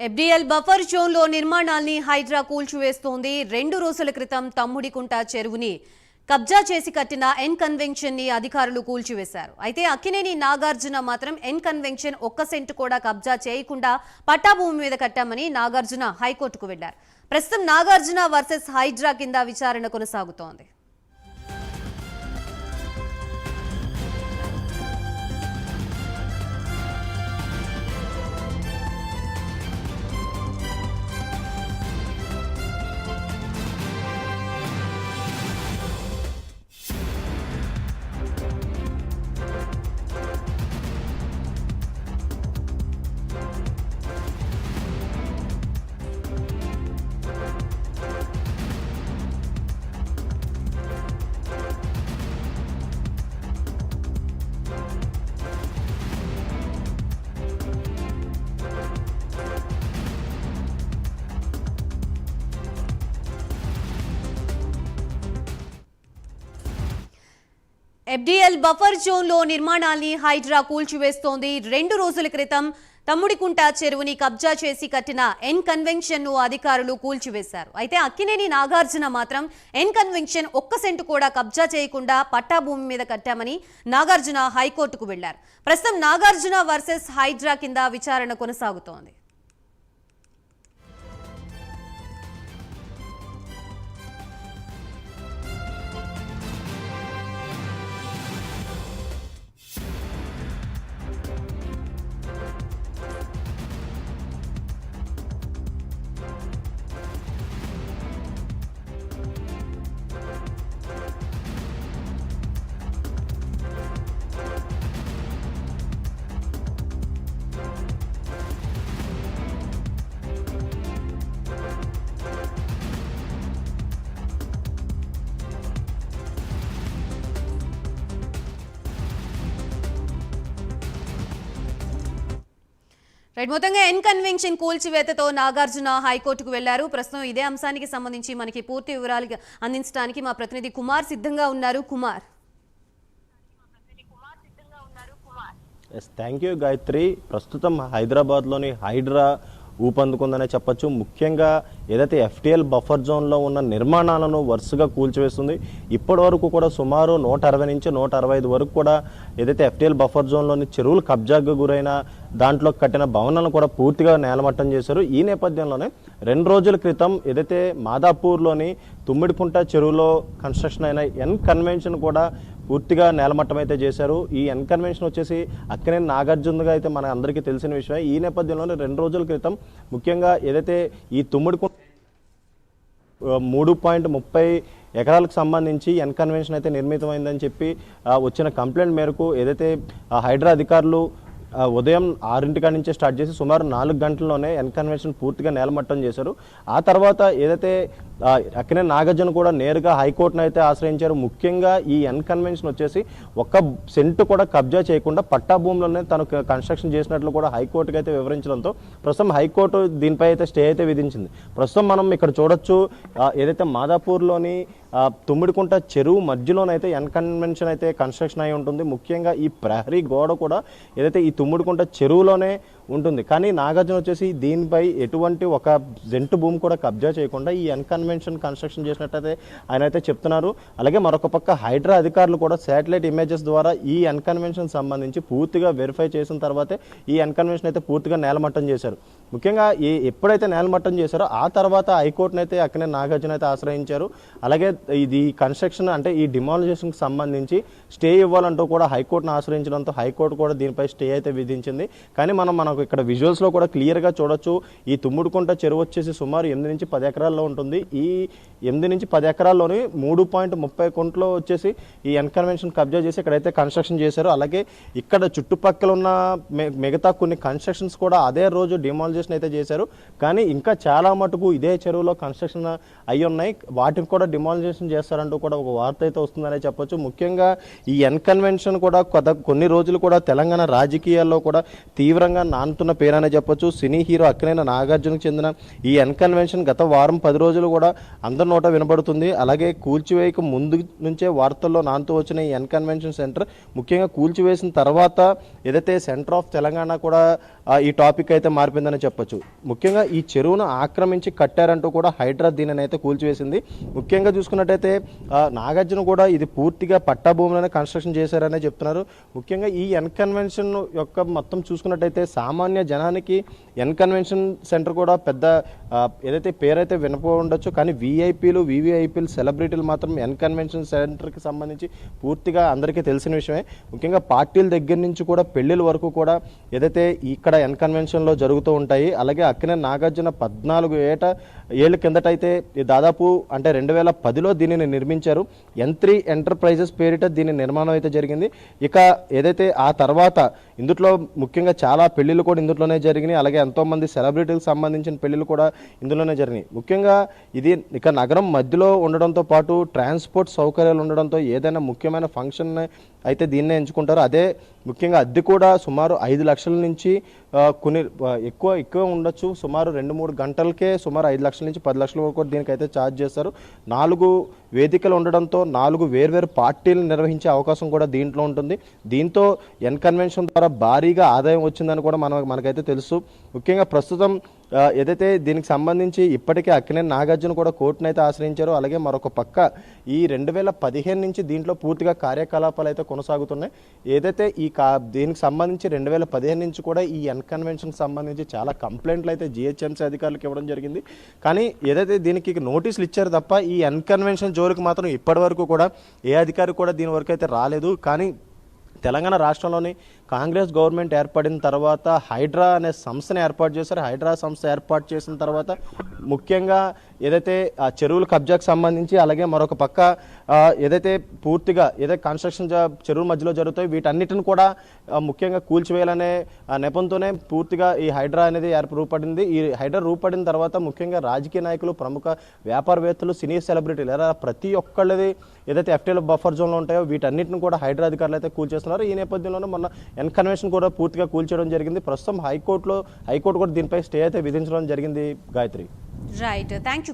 FDL buffer జోన్లో నిర్మాణాల్ని హైడ్రా కూల్చివేస్తోంది. రెండు రోజుల క్రితం తమ్ముడికుంట చెరువుని కబ్జా చేసి కట్టిన ఎన్ కన్వెన్షన్ని అధికారులు కూల్చివేశారు. అయితే అక్కినేని నాగార్జున మాత్రం ఎన్ కన్వెన్షన్ ఒక్క సెంటు కూడా కబ్జా చేయకుండా పట్టాభూమి మీద కట్టామని నాగార్జున హైకోర్టుకు వెళ్ళారు ప్రస్తుతం నాగార్జున వర్సెస్ హైడ్రా కింద విచారణ కొనసాగుతోంది. ఎఫ్డిఎల్ బఫర్ జోన్లో నిర్మాణాన్ని హైడ్రా కూల్చివేస్తోంది. రెండు రోజుల క్రితం తమ్ముడికుంట చెరువుని కబ్జా చేసి కట్టిన ఎన్ కన్వెన్షన్ను అధికారులు కూల్చివేశారు. అయితే అక్కినేని నాగార్జున మాత్రం ఎన్ కన్వెన్షన్ ఒక్క సెంటు కూడా కబ్జా చేయకుండా పట్టా భూమి మీద కట్టామని నాగార్జున హైకోర్టుకు వెళ్ళారు. ప్రస్తుతం నాగార్జున వర్సెస్ హైడ్రా కింద విచారణ కొనసాగుతోంది. రైట్ మొత్తంగా ఎన్ కన్వెన్షన్ కూల్చివేతతో నాగార్జున హైకోర్టుకు వెళ్ళారు. ప్రస్తుతం ఇదే అంశానికి సంబంధించి మనకి పూర్తి వివరాలు అందించడానికి మా ప్రతినిధి కుమార్ సిద్ధంగా ఉన్నారు. Kumar. Yes thank you Gayatri. ప్రస్తుతం హైదరాబాద్లోని హైడ్రా ఊపందుకుందనే చెప్పొచ్చు. ముఖ్యంగా ఏదైతే ఎఫ్టిఎల్ బఫర్ జోన్లో ఉన్న నిర్మాణాలను వరుసగా కూల్చివేస్తుంది ఇప్పటి వరకు కూడా సుమారు నూట అరవై నుంచి నూట అరవై ఐదు వరకు కూడా ఏదైతే ఎఫ్టీఎల్ బఫర్ జోన్లోని చెరువులు కబ్జాకు గురైన దాంట్లో కట్టిన భవనాలను కూడా పూర్తిగా నేలమట్టం చేశారు. ఈ నేపథ్యంలోనే రెండు రోజుల క్రితం ఏదైతే మాదాపూర్లోని తుమ్మిడికుంట చెరువులో కన్స్ట్రక్షన్ అయిన ఎన్ కన్వెన్షన్ కూడా పూర్తిగా నేలమట్టం అయితే చేశారు. ఈ ఎన్కన్వెన్షన్ వచ్చేసి అక్కనే నాగార్జునగా అయితే మన అందరికీ తెలిసిన విషయం ఈ నేపథ్యంలోనే రెండు రోజుల క్రితం ముఖ్యంగా ఏదైతే ఈ తుమ్ముడు మూడు పాయింట్ ముప్పై ఎకరాలకు సంబంధించి ఎన్కన్వెన్షన్ అయితే నిర్మితమైందని చెప్పి వచ్చిన కంప్లైంట్ మేరకు ఏదైతే హైడ్రా అధికారులు ఉదయం ఆరింటికాడ నుంచే స్టార్ట్ చేసి సుమారు నాలుగు గంటల్లోనే ఎన్ కన్వెన్షన్ పూర్తిగా నేలమట్టం చేశారు. ఆ తర్వాత ఏదైతే అక్కినే నాగార్జున కూడా నేరుగా హైకోర్టును అయితే ఆశ్రయించారు. ముఖ్యంగా ఈ ఎన్కన్వెన్షన్ వచ్చేసి ఒక్క సెంటు కూడా కబ్జా చేయకుండా పట్టా భూమిలోనే తను కన్స్ట్రక్షన్ చేసినట్లు కూడా హైకోర్టుకి అయితే వివరించడంతో ప్రస్తుతం హైకోర్టు దీనిపై అయితే స్టే అయితే విధించింది. ప్రస్తుతం మనం ఇక్కడ చూడొచ్చు ఏదైతే మాదాపూర్లోని తుమ్మిడికుంట చెరువు మధ్యలోనైతే ఎన్కన్వెన్షన్ అయితే కన్స్ట్రక్షన్ అయి ఉంటుంది. ముఖ్యంగా ఈ ప్రహరీ గోడ కూడా ఏదైతే ఈ తుమ్మిడికుంట చెరువులోనే ఉంటుంది. కానీ నాగార్జున వచ్చేసి దీనిపై ఎటువంటి ఒక జంటు భూమి కూడా కబ్జా చేయకుండా ఈ అన్కన్వెన్షన్ కన్స్ట్రక్షన్ చేసినట్టయితే ఆయన అయితే చెప్తున్నారు. అలాగే మరొక పక్క హైడ్రా అధికారులు కూడా శాటిలైట్ ఇమేజెస్ ద్వారా ఈ అన్కన్వెన్షన్ సంబంధించి పూర్తిగా వెరిఫై చేసిన తర్వాతే ఈ అన్కన్వెన్షన్ అయితే పూర్తిగా నేలమట్టం చేశారు. ముఖ్యంగా ఈ ఎప్పుడైతే నేలమట్టం చేశారో ఆ తర్వాత హైకోర్టును అయితే అక్కడే నాగార్జున అయితే ఆశ్రయించారు. అలాగే ఇది కన్స్ట్రక్షన్ అంటే ఈ డిమాలిజేషన్కి సంబంధించి స్టే ఇవ్వాలంటూ కూడా హైకోర్టును ఆశ్రయించడంతో హైకోర్టు కూడా దీనిపై స్టే అయితే విధించింది. కానీ మనం మనకు ఇక్కడ విజువల్స్లో కూడా క్లియర్గా చూడొచ్చు. ఈ తుమ్ముడుకుంట చెరువు వచ్చేసి సుమారు ఎనిమిది నుంచి పది ఎకరాల్లో ఉంటుంది. ఈ ఎనిమిది నుంచి పది ఎకరాల్లోని మూడు పాయింట్ ముప్పై కుంట్లో వచ్చేసి ఈ ఎన్కన్వెన్షన్ కబ్జా చేసి ఇక్కడైతే కన్స్ట్రక్షన్ చేశారు. అలాగే ఇక్కడ చుట్టుపక్కల ఉన్న మి- మిగతా కొన్ని కన్స్ట్రక్షన్స్ కూడా అదే రోజు డిమాలిజేషన్ అయితే చేశారు. కానీ ఇంకా చాలా మటుకు ఇదే చెరువులో కన్స్ట్రక్షన్ అయి ఉన్నాయి. వాటిని కూడా డిమాలిజేషన్ చేస్తారంటూ కూడా ఒక వార్త అయితే వస్తుందనే చెప్పొచ్చు. ముఖ్యంగా ఈ ఎన్కన్వెన్షన్ కూడా కొత్త కొన్ని రోజులు కూడా తెలంగాణ రాజకీయాల్లో కూడా తీవ్రంగా నా నానుతున్న పేరనే చెప్పొచ్చు. సినీ హీరో అక్కినేని నాగార్జునకు చెందిన ఈ అన్కన్వెన్షన్ గత వారం పది రోజులు కూడా అందరి నోట వినబడుతుంది. అలాగే కూల్చివేయక ముందు నుంచే వార్తల్లో నాంతో వచ్చిన ఈ అన్కన్వెన్షన్ సెంటర్ ముఖ్యంగా కూల్చివేసిన తర్వాత ఏదైతే సెంటర్ ఆఫ్ తెలంగాణ కూడా ఈ టాపిక్ అయితే మారిపోయిందని చెప్పొచ్చు. ముఖ్యంగా ఈ చెరువును ఆక్రమించి కట్టారంటూ కూడా హైడ్రా దీనిని అయితే కూల్చివేసింది. ముఖ్యంగా చూసుకున్నట్టయితే నాగార్జున కూడా ఇది పూర్తిగా పట్టాభూములనే కన్స్ట్రక్షన్ చేశారనే చెప్తున్నారు. ముఖ్యంగా ఈ ఎన్ కన్వెన్షన్ యొక్క మొత్తం చూసుకున్నట్టయితే సామాన్య జనానికి ఎన్ కన్వెన్షన్ సెంటర్ కూడా పెద్ద ఏదైతే పేరైతే వినపో ఉండొచ్చు కానీ వీఐపీలు వివిఐపీలు సెలబ్రిటీలు మాత్రం ఎన్ కన్వెన్షన్ సెంటర్కి సంబంధించి పూర్తిగా అందరికీ తెలిసిన విషయమే. ముఖ్యంగా పార్టీల దగ్గర నుంచి కూడా పెళ్ళిల వరకు కూడా ఏదైతే ఇక్కడ ఎన్ కన్వెన్షన్లో జరుగుతూ ఉంటాయి అలాగే అక్కినే నాగార్జున పద్నాలుగు ఏట ఏళ్ళ కిందటైతే దాదాపు అంటే రెండు వేల పదిలో దీనిని నిర్మించారు. ఎన్ త్రీ ఎంటర్ప్రైజెస్ పేరిట దీని నిర్మాణం అయితే జరిగింది. ఇక ఏదైతే ఆ తర్వాత ఇందులో ముఖ్యంగా చాలా పెళ్ళిళ్ళు కూడా ఇందులోనే జరిగినాయి. అలాగే ఎంతోమంది సెలబ్రిటీలకు సంబంధించిన పెళ్ళిళ్ళు కూడా ఇందులోనే జరిగినాయి ముఖ్యంగా ఇది ఇక నగరం మధ్యలో ఉండడంతో పాటు ట్రాన్స్పోర్ట్ సౌకర్యాలు ఉండడంతో ఏదైనా ముఖ్యమైన ఫంక్షన్ అయితే దీన్నే ఎంచుకుంటారు. అదే ముఖ్యంగా అద్దె కూడా సుమారు ఐదు లక్షల నుంచి కొన్ని ఎక్కువ ఎక్కువ ఉండొచ్చు. సుమారు రెండు మూడు గంటలకే సుమారు ఐదు లక్షల నుంచి పది లక్షల వరకు దీనికైతే ఛార్జ్ చేస్తారు. నాలుగు వేదికలు ఉండడంతో నాలుగు వేర్వేరు పార్టీలు నిర్వహించే అవకాశం కూడా దీంట్లో ఉంటుంది. దీంతో ఎన్ కన్వెన్షన్ ద్వారా భారీగా ఆదాయం వచ్చిందని కూడా మన మనకైతే తెలుసు. ముఖ్యంగా ప్రస్తుతం ఏదైతే దీనికి సంబంధించి ఇప్పటికే అక్కినేని నాగార్జున కూడా కోర్టును అయితే ఆశ్రయించారు అలాగే మరొక పక్క ఈ రెండు వేల పదిహేను నుంచి దీంట్లో పూర్తిగా కార్యకలాపాలు అయితే కొనసాగుతున్నాయి. ఏదైతే ఈ కా దీనికి సంబంధించి రెండు వేల పదిహేను నుంచి కూడా ఈ ఎన్కన్వెన్షన్ సంబంధించి చాలా కంప్లైంట్లు అయితే జిహెచ్ఎంసీ అధికారులకు ఇవ్వడం జరిగింది. కానీ ఏదైతే దీనికి నోటీసులు ఇచ్చారు తప్ప ఈ ఎన్కన్వెన్షన్ జోలికి మాత్రం ఇప్పటి వరకు కూడా ఏ అధికారి కూడా దీని వరకు అయితే రాలేదు. కానీ తెలంగాణ రాష్ట్రంలోని కాంగ్రెస్ గవర్నమెంట్ ఏర్పడిన తర్వాత హైడ్రా అనే సంస్థను ఏర్పాటు చేశారు. హైడ్రా సంస్థ ఏర్పాటు చేసిన తర్వాత ముఖ్యంగా ఏదైతే ఆ చెరువుల కబ్జాకు సంబంధించి అలాగే మరొక పక్క ఏదైతే పూర్తిగా ఏదైతే కన్స్ట్రక్షన్ చెరువుల మధ్యలో జరుగుతాయి వీటన్నిటిని కూడా ముఖ్యంగా కూల్చివేయాలనే ఆ నెపంతోనే పూర్తిగా ఈ హైడ్రా అనేది ఏర్ప రూపడింది ఈ హైడ్రా రూపడిన తర్వాత ముఖ్యంగా రాజకీయ నాయకులు ప్రముఖ వ్యాపారవేత్తలు సినీ సెలబ్రిటీలు ఎలా ప్రతి ఒక్కళ్ళది ఏదైతే ఎఫ్టీఎల్ బఫర్ జోన్లో ఉంటాయో వీటన్నిటిని కూడా హైడ్రా అధికారులు అయితే కూల్చేస్తున్నారు. ఈ నేపథ్యంలోనే మొన్న కన్వెన్షన్ కూడా పూర్తిగా కూల్చేయడం జరిగింది. ప్రస్తుతం హైకోర్టులో హైకోర్టు కూడా దీనిపై స్టే అయితే విధించడం జరిగింది గాయత్రి. Right thank you